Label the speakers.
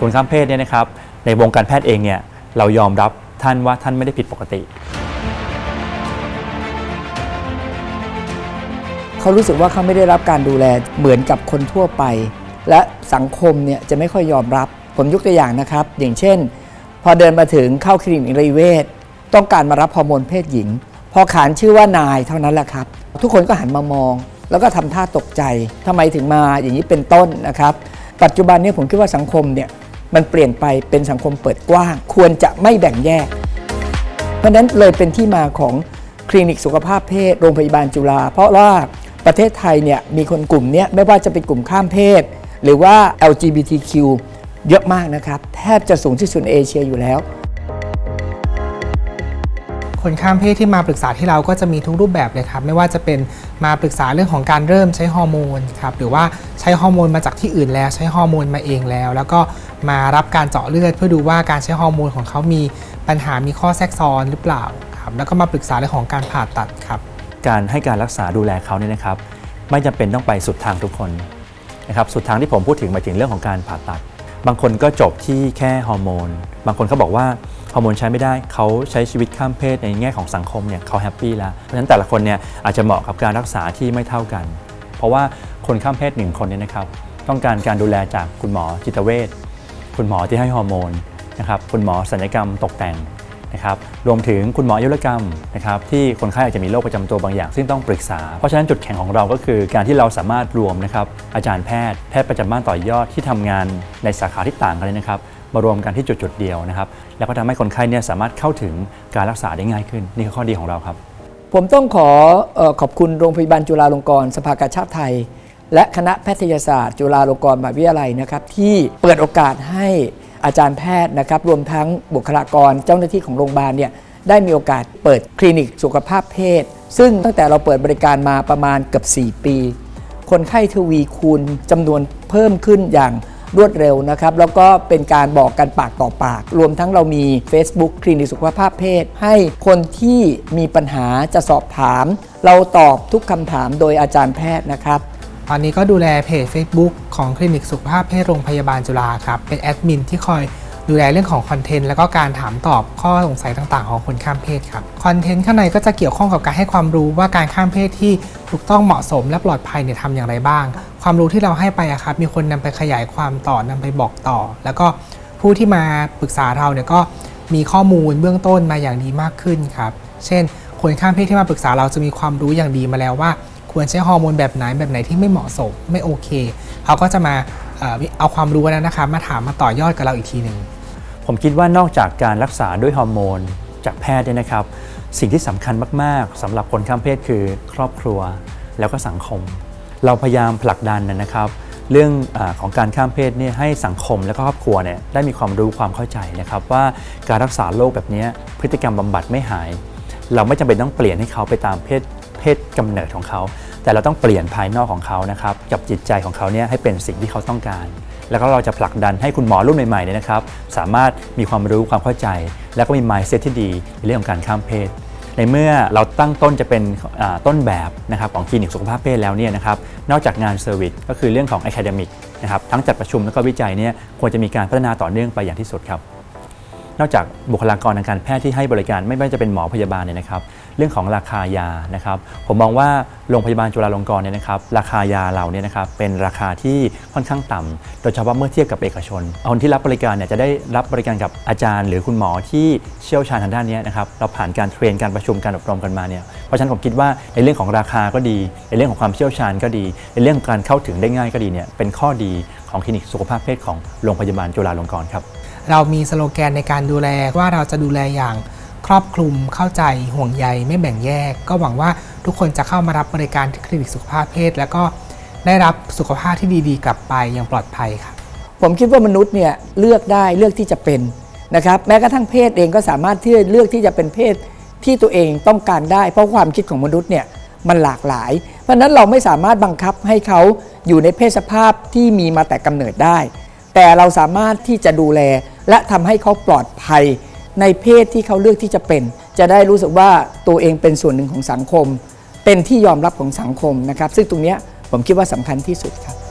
Speaker 1: คนข้ามเพศเนี่ยนะครับในวงการแพทย์เองเนี่ยเรายอมรับท่านว่าท่านไม่ได้ผิดปกติ
Speaker 2: เขารู้สึกว่าเขาไม่ได้รับการดูแลเหมือนกับคนทั่วไป และสังคมเนี่ยจะไม่ค่อยยอมรับ ผมยกตัวอย่างนะครับ อย่างเช่น พอเดินมาถึงเข้าคลินิกนิเวศต้องการมารับฮอร์โมนเพศหญิง พอขานชื่อว่านายเท่านั้นแหละครับ ทุกคนก็หันมามอง แล้วก็ทำท่าตกใจทำไมถึงมาอย่างนี้เป็นต้นนะครับ ปัจจุบันเนี้ผมคิดว่าสังคมเนี่ย มันเปลี่ยนไปเป็นสังคมเปิดกว้าง ควรจะไม่แบ่งแยก เพราะนั้นเลยเป็นที่มาของคลินิกสุขภาพเพศโรงพยาบาลจุฬาเพราะว่าประเทศไทยเนี่ยมีคนกลุ่มนี้ไม่ว่าจะเป็นกลุ่มข้ามเพศ หรือว่า LGBTQ เยอะมากนะครับ แทบจะสูงที่สุดเอเชียอยู่แล้ว
Speaker 3: คนข้ามเพศที่มาปรึกษาที่เราก็จะมีทุกรูปแบบเลยครับไม่ว่าจะเป็นมาปรึกษาเรื่องของการเริ่มใช้ฮอร์โมนครับหรือว่าใช้ฮอร์โมนมาจากที่อื่นแล้วใช้ฮอร์โมนมาเองแล้ว แล้วก็มารับการเจาะเลือด เพื่อดูว่าการใช้ฮอร์โมนของเขามีปัญหามีข้อแทรกซ้อนหรือเปล่าครับแล้วก็มาปรึกษาเรื่องของการผ่าตัดครับ
Speaker 1: การให้การรักษาดูแลเขาเนี่ยนะครับ ไม่จำเป็นต้องไปสุดทางทุกคนนะครับสุดทางที่ผมพูดถึงหมายถึงเรื่องของการผ่าตัด บางคนก็จบที่แค่ฮอร์โมน บางคนเขาบอกว่าฮอร์โมนใช้ไม่ได้เขาใช้ชีวิตข้ามเพศในแง่ของสังคมเนี่ยเขาแฮปปี้แล้ว เพราะฉะนั้นแต่ละคนเนี่ยอาจจะเหมาะกับการรักษาที่ไม่เท่ากัน เพราะว่าคนข้ามเพศหนึ่งคนเนี่ยนะครับต้องการการดูแลจากคุณหมอจิตเวชคุณหมอที่ให้ฮอร์โมนนะครับคุณหมอศัลยกรรมตกแต่ง นะครับรวมถึงคุณหมออายุรกรรมนะครับที่คนไข้อาจจะมีโรคประจำตัวบางอย่าง ซึ่งต้องปรึกษา เพราะฉะนั้นจุดแข็งของเราก็คือ การที่เราสามารถรวมนะครับอาจารย์แพทย์แพทย์ประจำบ้านต่อยอดที่ทำงานในสาขาที่ต่างกันเลยนะครับมารวมกันที่จุดๆเดียวนะครับแล้วก็ทำให้คนไข้เนี่ยสามารถเข้าถึงการรักษาได้ง่ายขึ้น นี่คือข้อดีของเราครับ
Speaker 2: ผมต้องขอเออขอบคุณโรงพยาบาลจุฬาลงกรณ์สภากาชาติไทย และคณะแพทยศาสตร์ จุฬาลงกรณ์มหาวิทยาลัยนะครับที่เปิดโอกาสให้ อาจารย์แพทย์นะครับรวมทั้งบุคลากรเจ้าหน้าที่ของโรงพยาบาลเนี่ยได้มีโอกาสเปิดคลินิกสุขภาพเพศ ซึ่งตั้งแต่เราเปิดบริการมาประมาณเกือบ4 ปี คนไข้ทวีคูณจำนวนเพิ่มขึ้นอย่างรวดเร็วนะครับ แล้วก็เป็นการบอกกันปากต่อปาก รวมทั้งเรามี Facebook คลินิกสุขภาพเพศ ให้คนที่มีปัญหาจะสอบถาม เราตอบทุกคำถามโดยอาจารย์แพทย์นะครับ
Speaker 3: ตอนนี้ก็ดูแลเพจ Facebook ของคลินิกสุขภาพเพศโรงพยาบาลจุฬาครับ เป็นแอดมินที่คอยดูแลเรื่องของคอนเทนต์แล้วก็การถามตอบข้อสงสัยต่างๆ ของคนข้ามเพศครับ คอนเทนต์ข้างในก็จะเกี่ยวข้องกับการให้ความรู้ว่าการข้ามเพศที่ถูกต้องเหมาะสมและปลอดภัยเนี่ยทำอย่างไรบ้าง ความรู้ที่เราให้ไปอะครับมีคนนำไปขยายความต่อนำไปบอกต่อ แล้วก็ผู้ที่มาปรึกษาเราเนี่ยก็มีข้อมูลเบื้องต้นมาอย่างดีมากขึ้นครับ เช่น คนข้ามเพศที่มาปรึกษาเราจะมีความรู้อย่างดีมาแล้วว่า ควรใช้ฮอร์โมนแบบไหนแบบไหนที่ไม่เหมาะสมไม่โอเคเขาก็จะมาเอาความรู้นั้นนะคะมาถามมาต่อยอดกับเราอีกทีหนึ่ง
Speaker 1: ผมคิดว่านอกจากการรักษาด้วยฮอร์โมนจากแพทย์เนี่ยนะครับ สิ่งที่สำคัญมาก ๆสำหรับคนข้ามเพศคือครอบครัวแล้วก็สังคม เราพยายามผลักดันนะครับ เรื่องอของการข้ามเพศเนี่ยให้สังคมและครอบครัวเนี่ยได้มีความรู้ความเข้าใจนะครับว่าการรักษาโรคแบบนี้พฤติกรรมบำบัดไม่หาย เราไม่จำเป็นต้องเปลี่ยนให้เขาไปตามเพศ เพศกำเนิดของเขา แต่เราต้องเปลี่ยนภายนอกของเขานะครับกับจิตใจของเขาเนี่ยให้เป็นสิ่งที่เขาต้องการ แล้วก็เราจะผลักดันให้คุณหมอรุ่นใหม่ๆเนี่ยนะครับ สามารถมีความรู้ความเข้าใจ แล้วก็มี mindset ที่ดีในเรื่องของการข้ามเพศในเมื่อเราตั้งต้นจะเป็นต้นแบบนะครับของคลินิกสุขภาพเพศแล้วเนี่ยนะครับนอกจากงานเซอร์วิสก็คือเรื่องของ academic นะครับทั้งจัดประชุมแล้วก็วิจัยเนี่ยควรจะมีการพัฒนาต่อเนื่องไปอย่างที่สุดครับ นอกจากบุคลากรทางการแพทย์ที่ให้บริการไม่ว่าจะเป็นหมอพยาบาลเนี่ยนะครับ เรื่องของราคายานะครับ ผมมองว่าโรงพยาบาลจุฬาลงกรณ์เนี่ยนะครับราคายาเราเนี่ยนะครับเป็นราคาที่ค่อนข้างต่ำโดยเฉพาะเมื่อเทียบกับเอกชน คนที่รับบริการเนี่ยจะได้รับบริการกับอาจารย์ หรือคุณหมอที่เชี่ยวชาญทางด้านนี้นะครับเราผ่านการเทรนการประชุมการอบรมกันมาเนี่ยเพราะฉะนั้นผมคิดว่าในเรื่องของราคาก็ดี ในเรื่องของความเชี่ยวชาญก็ดี ในเรื่องการเข้าถึงได้ง่ายก็ดีเนี่ยเป็นข้อดีของคลินิกสุขภาพเพศของโรงพยาบาลจุฬาลงกรณ์ครับ
Speaker 3: เรามีสโลแกนในการดูแลว่าเราจะดูแลอย่าง ครอบคลุมเข้าใจห่วงใยไม่แบ่งแยก ก็หวังว่าทุกคนจะเข้ามารับบริการที่คลินิกสุขภาพเพศ แล้วก็ได้รับสุขภาพที่ดีๆ กลับไปอย่างปลอดภัยครับ
Speaker 2: ผมคิดว่ามนุษย์เนี่ยเลือกได้เลือกที่จะเป็นนะครับแม้กระทั่งเพศเองก็สามารถที่จะเลือกที่จะเป็นเพศที่ตัวเองต้องการได้ เพราะความคิดของมนุษย์เนี่ยมันหลากหลาย เพราะฉะนั้นเราไม่สามารถบังคับให้เขาอยู่ในเพศสภาพที่มีมาแต่กำเนิดได้ แต่เราสามารถที่จะดูแลและทำให้เขาปลอดภัย ในเพศที่เขาเลือกที่จะเป็น จะได้รู้สึกว่าตัวเองเป็นส่วนหนึ่งของสังคม เป็นที่ยอมรับของสังคมนะครับ ซึ่งตรงนี้ผมคิดว่าสำคัญที่สุดครับ